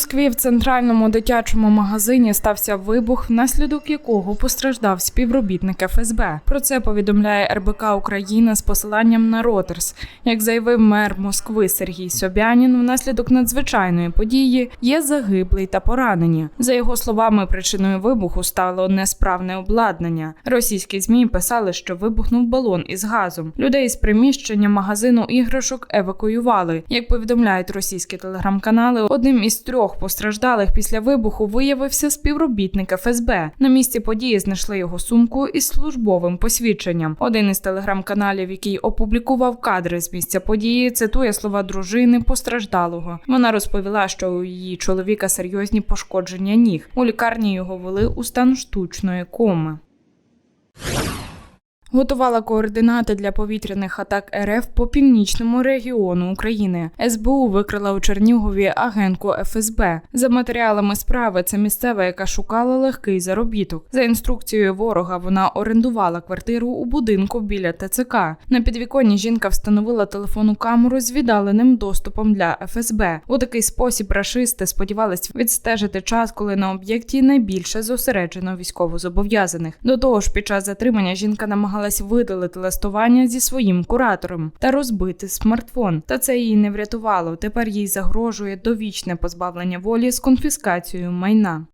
Москві в центральному дитячому магазині стався вибух, внаслідок якого постраждав співробітник ФСБ. Про це повідомляє РБК Україна з посиланням на Ротерс. Як заявив мер Москви Сергій Собянін, внаслідок надзвичайної події є загиблий та поранені. За його словами, причиною вибуху стало несправне обладнання. Російські змі писали, що вибухнув балон із газом. Людей з приміщення магазину іграшок евакуювали. Як повідомляють російські телеграм-канали, одним із трьох постраждалих після вибуху виявився співробітник ФСБ. На місці події знайшли його сумку із службовим посвідченням. Один із телеграм-каналів, який опублікував кадри з місця події, цитує слова дружини постраждалого. Вона розповіла, що у її чоловіка серйозні пошкодження ніг. У лікарні його вели у стан штучної коми. Готувала координати для повітряних атак РФ по північному регіону України. СБУ викрила у Чернігові агентку ФСБ. За матеріалами справи це місцева, яка шукала легкий заробіток. За інструкцією ворога вона орендувала квартиру у будинку біля ТЦК. На підвіконні жінка встановила телефонну камеру з віддаленим доступом для ФСБ. У такий спосіб рашисти сподівались відстежити час, коли на об'єкті найбільше зосереджено військовозобов'язаних. До того ж, під час затримання жінка намагалась видалити листування зі своїм куратором та розбити смартфон. Та це її не врятувало. Тепер їй загрожує довічне позбавлення волі з конфіскацією майна.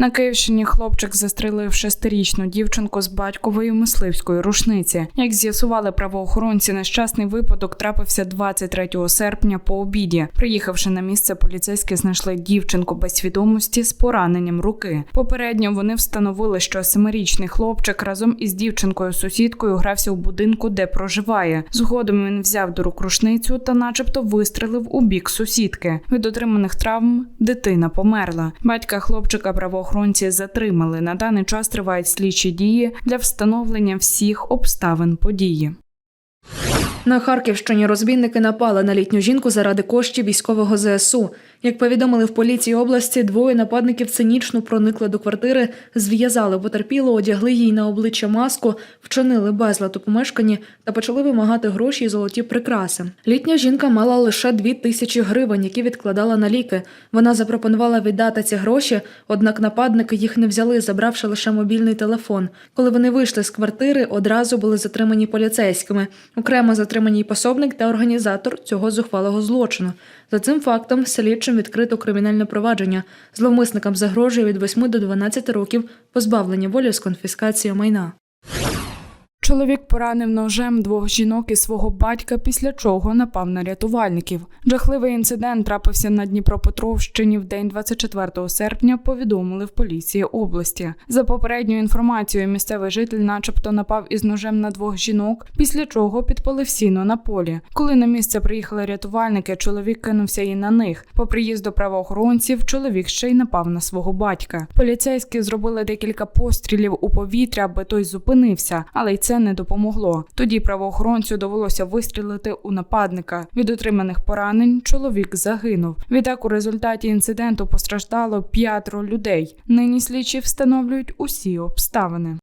На Київщині хлопчик застрелив шестирічну дівчинку з батькової мисливської рушниці. Як з'ясували правоохоронці, нещасний випадок трапився 23 серпня по обіді. Приїхавши на місце, поліцейські знайшли дівчинку без свідомості з пораненням руки. Попередньо вони встановили, що семирічний хлопчик разом із дівчинкою сусідкою грався у будинку, де проживає. Згодом він взяв до рук рушницю та, начебто, вистрелив у бік сусідки. Від отриманих травм дитина померла. Батька хлопчика правоохоронці затримали. На даний час тривають слідчі дії для встановлення всіх обставин події. На Харківщині розбійники напали на літню жінку заради коштів військового ЗСУ. Як повідомили в поліції області, двоє нападників цинічно проникли до квартири, зв'язали потерпілу, одягли їй на обличчя маску, вчинили безлад у помешканні та почали вимагати гроші і золоті прикраси. Літня жінка мала лише дві тисячі гривень, які відкладала на ліки. Вона запропонувала віддати ці гроші, однак нападники їх не взяли, забравши лише мобільний телефон. Коли вони вийшли з квартири, одразу були затримані поліцейськими. Окремо затримані й пособник та організатор цього зухвалого злочину. За цим фактом слідчим відкрито кримінальне провадження. Зловмисникам загрожує від 8 до 12 років позбавлення волі з конфіскацією майна. Чоловік поранив ножем двох жінок і свого батька, після чого напав на рятувальників. Жахливий інцидент трапився на Дніпропетровщині в день 24 серпня. Повідомили в поліції області. За попередньою інформацією, місцевий житель, начебто, напав із ножем на двох жінок, після чого підпалив сіно на полі. Коли на місце приїхали рятувальники, чоловік кинувся і на них. По приїзду правоохоронців чоловік ще й напав на свого батька. Поліцейські зробили декілька пострілів у повітря, аби той зупинився, але й не допомогло. Тоді правоохоронцю довелося вистрілити у нападника. Від отриманих поранень чоловік загинув. Відтак у результаті інциденту постраждало п'ятеро людей. Нині слідчі встановлюють усі обставини.